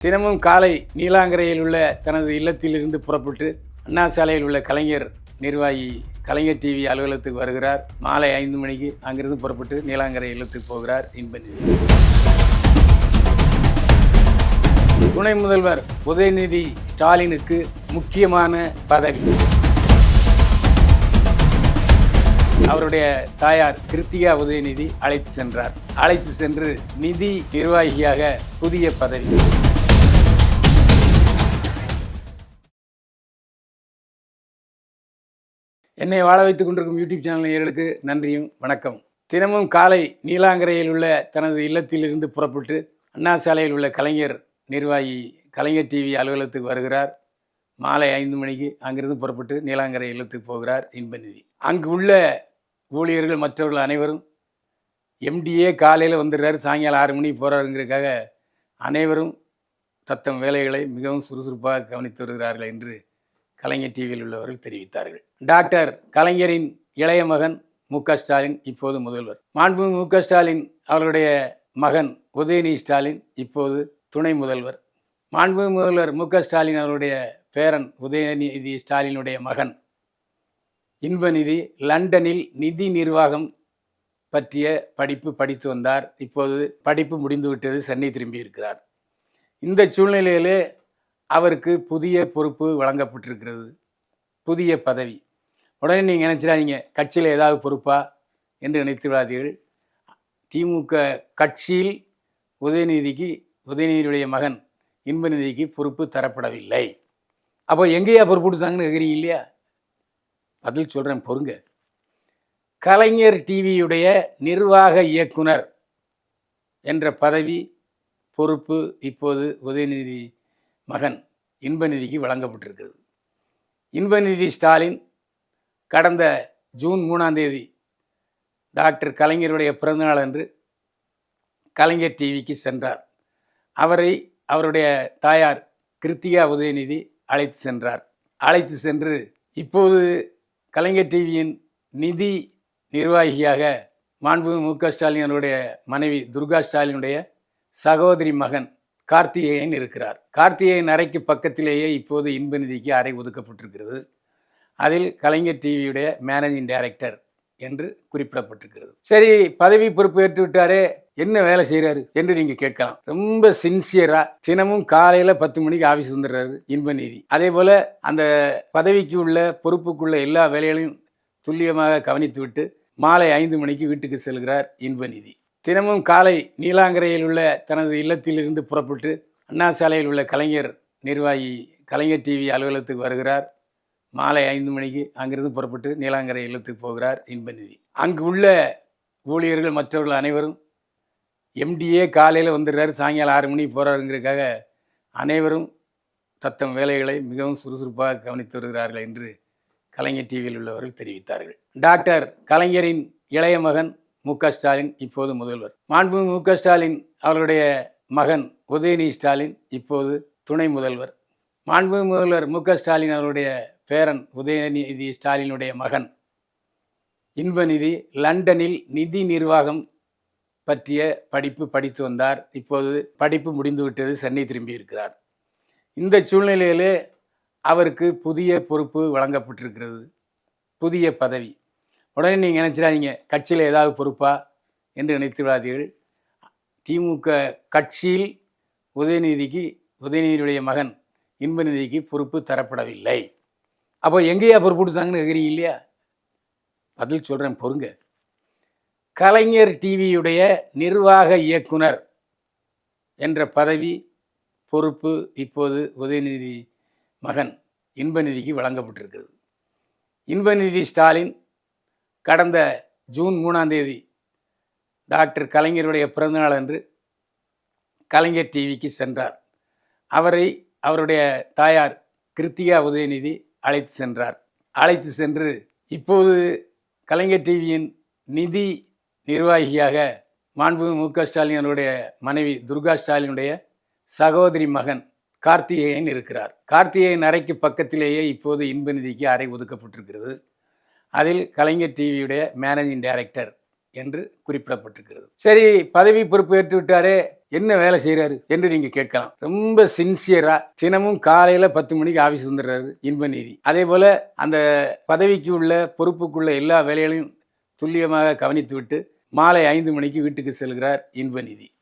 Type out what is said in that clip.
தினமும் காலை நீலாங்கரையில் உள்ள தனது இல்லத்திலிருந்து புறப்பட்டு அண்ணா சாலையில் உள்ள கலைஞர் நிர்வாகி கலைஞர் டிவி அலுவலகத்துக்கு வருகிறார். மாலை ஐந்து மணிக்கு அங்கிருந்து புறப்பட்டு நீலாங்கரை இல்லத்துக்கு போகிறார் இன்பநிதி துணை முதல்வர் உதயநிதி ஸ்டாலினுக்கு முக்கியமான பதவி. அவருடைய தாயார் கிருத்திகா உதயநிதி அழைத்து சென்றார். அழைத்து சென்று நிதி நிர்வாகியாக புதிய பதவி. என்னை வாழ வைத்துக் கொண்டிருக்கும் யூடியூப் சேனல் நேயர்களுக்கு நன்றியும் வணக்கம். தினமும் காலை நீலாங்கரையில் உள்ள தனது இல்லத்திலிருந்து புறப்பட்டு அண்ணா சாலையில் உள்ள கலைஞர் நிர்வாகி கலைஞர் டிவி அலுவலகத்துக்கு வருகிறார். மாலை ஐந்து மணிக்கு அங்கிருந்து புறப்பட்டு நீலாங்கரை இல்லத்துக்கு போகிறார் இன்பநிதி. அங்கு உள்ள ஊழியர்கள் மற்றவர்கள் அனைவரும் எம்டிஏ காலையில் வந்துடுறாரு சாயங்காலம் ஆறு மணிக்கு போகிறாருங்கிறதுக்காக அனைவரும் தத்தம் வேலைகளை மிகவும் சுறுசுறுப்பாக கவனித்து வருகிறார்கள் என்று கலைஞர் டிவியில் உள்ளவர்கள் தெரிவித்தார்கள். டாக்டர் கலைஞரின் இளைய மகன் மு ஸ்டாலின் இப்போது முதல்வர். மாண்புமிகு மு ஸ்டாலின் அவர்களுடைய மகன் உதயநிதி ஸ்டாலின் இப்போது துணை முதல்வர். மாண்புமிகு முதல்வர் மு ஸ்டாலின் அவருடைய பேரன் உதயநிதி ஸ்டாலினுடைய மகன் இன்பநிதி லண்டனில் நிதி நிர்வாகம் பற்றிய படிப்பு படித்து வந்தார். இப்போது படிப்பு முடிந்துவிட்டது சென்னை திரும்பி இருக்கிறார். இந்த சூழ்நிலையிலே அவருக்கு புதிய பொறுப்பு வழங்கப்பட்டிருக்கிறது. புதிய பதவி. உடனே நீங்கள் நினச்சிடாதீங்க கட்சியில் ஏதாவது பொறுப்பா என்று நினைத்து விடாதீர்கள் திமுக கட்சியில் உதயநிதிக்கு உதயநிதியுடைய மகன் இன்பநிதிக்கு பொறுப்பு தரப்படவில்லை. அப்போ எங்கேயா பொறுப்பு கொடுத்தாங்கன்னு கேட்குறீங்க இல்லையா? பதில் சொல்கிறேன் பொறுங்க. கலைஞர் டிவியுடைய நிர்வாக இயக்குனர் என்ற பதவி பொறுப்பு இப்போது உதயநிதி மகன் இன்பநிதிக்கு வழங்கப்பட்டிருக்கிறது. இன்பநிதி ஸ்டாலின் கடந்த ஜூன் மூணாம் தேதி டாக்டர் கலைஞருடைய பிறந்தநாள் அன்று கலைஞர் டிவிக்கு சென்றார். அவரை அவருடைய தாயார் கிருத்திகா உதயநிதி அழைத்து சென்றார். அழைத்து சென்று இப்போது கலைஞர் டிவியின் நிதி நிர்வாகியாக மாண்புமிகு மு க ஸ்டாலின் அவருடைய மனைவி துர்கா ஸ்டாலினுடைய சகோதரி மகன் கார்த்திகேயன் இருக்கிறார். கார்த்திகேயன் அறைக்கு பக்கத்திலேயே இப்போது இன்பநிதிக்கு அறை ஒதுக்கப்பட்டிருக்கிறது. அதில் கலைஞர் டிவியுடைய மேனேஜிங் டைரக்டர் என்று குறிப்பிடப்பட்டிருக்கிறது. சரி பதவி பொறுப்பு ஏற்றுவிட்டாரே. என்ன வேலை செய்கிறாரு என்று நீங்கள் கேட்கலாம். ரொம்ப சின்சியராக தினமும் காலையில் பத்து மணிக்கு ஆஃபீஸ் வந்துடுறாரு இன்பநீதி. அதே போல் அந்த பதவிக்கு உள்ள பொறுப்புக்குள்ள எல்லா வேலைகளையும் துல்லியமாக கவனித்துவிட்டு மாலை ஐந்து மணிக்கு வீட்டுக்கு செல்கிறார் இன்பநிதி. தினமும் காலை நீலாங்கரையில் உள்ள தனது இல்லத்திலிருந்து புறப்பட்டு அண்ணா சாலையில் உள்ள கலைஞர் நிர்வாகி கலைஞர் டிவி அலுவலகத்துக்கு வருகிறார். மாலை ஐந்து மணிக்கு அங்கிருந்து புறப்பட்டு நீலாங்கரை இல்லத்துக்கு போகிறார் இன்பநிதி. அங்கு உள்ள ஊழியர்கள் மற்றவர்கள் அனைவரும் எம்டிஏ காலையில் வந்துடுறாரு சாயங்காலம் ஆறு மணிக்கு போகிறாருங்கிறதுக்காக அனைவரும் தத்தம் வேலைகளை மிகவும் சுறுசுறுப்பாக கவனித்து வருகிறார்கள் என்று கலைஞர் டிவியில் உள்ளவர்கள் தெரிவித்தார்கள். டாக்டர் கலைஞரின் இளைய மகன் மு ஸ்டாலின் இப்போது முதல்வர். மாண்புமிகு மு ஸ்டாலின் அவர்களுடைய மகன் உதயநிதி ஸ்டாலின் இப்போது துணை முதல்வர். மாண்புமிகு முதல்வர் மு ஸ்டாலின் அவருடைய பேரன் உதயநிதி ஸ்டாலினுடைய மகன். இன்பநிதி லண்டனில் நிதி நிர்வாகம் பற்றிய படிப்பு படித்து வந்தார். இப்போது படிப்பு முடிந்துவிட்டது சென்னை திரும்பி இருக்கிறார். இந்த சூழ்நிலையிலே அவருக்கு புதிய பொறுப்பு வழங்கப்பட்டிருக்கிறது. புதிய பதவி. உடனே நீங்கள் நினச்சிடாதீங்க. கட்சியில் ஏதாவது பொறுப்பா என்று நினைத்து விடாதீர்கள் திமுக கட்சியில் உதயநிதிக்கு உதயநிதியுடைய மகன் இன்பநிதிக்கு பொறுப்பு தரப்படவில்லை. அப்போ எங்கேயா பொறுப்பு கொடுத்தாங்கன்னு கேட்குறீங்க இல்லையா? பதில் சொல்கிறேன் பொறுங்க. கலைஞர் டிவியுடைய நிர்வாக இயக்குனர் என்ற பதவி பொறுப்பு இப்போது உதயநிதி மகன் இன்பநிதிக்கு வழங்கப்பட்டிருக்கிறது. இன்பநிதி ஸ்டாலின் கடந்த ஜூன் மூணாம் தேதி டாக்டர் கலைஞருடைய பிறந்தநாள் அன்று கலைஞர் டிவிக்கு சென்றார். அவரை அவருடைய தாயார் கிருத்திகா உதயநிதி அழைத்து சென்றார். அழைத்து சென்று இப்போது கலைஞர் டிவியின் நிதி நிர்வாகியாக மாண்புமிகு மு க ஸ்டாலின் அவருடைய மனைவி துர்கா ஸ்டாலினுடைய சகோதரி மகன் கார்த்திகேயன் இருக்கிறார். கார்த்திகேயன் அறைக்கு பக்கத்திலேயே இப்போது இன்பநிதிக்கு அறை ஒதுக்கப்பட்டிருக்கிறது. அதில் கலைஞர் டிவியுடைய மேனேஜிங் டைரக்டர் என்று குறிப்பிடப்பட்டிருக்கிறது. சரி பதவி பொறுப்பு ஏற்று விட்டாரே என்ன வேலை செய்கிறாரு என்று நீங்கள் கேட்கலாம். ரொம்ப சின்சியராக தினமும் காலையில் பத்து மணிக்கு ஆஃபீஸ் வந்துடுறாரு இன்பநீதி அதே போல் அந்த பதவிக்கு உள்ள பொறுப்புக்குள்ள எல்லா வேலைகளையும் துல்லியமாக கவனித்துவிட்டு மாலை ஐந்து மணிக்கு வீட்டுக்கு செல்கிறார் இன்பநிதி.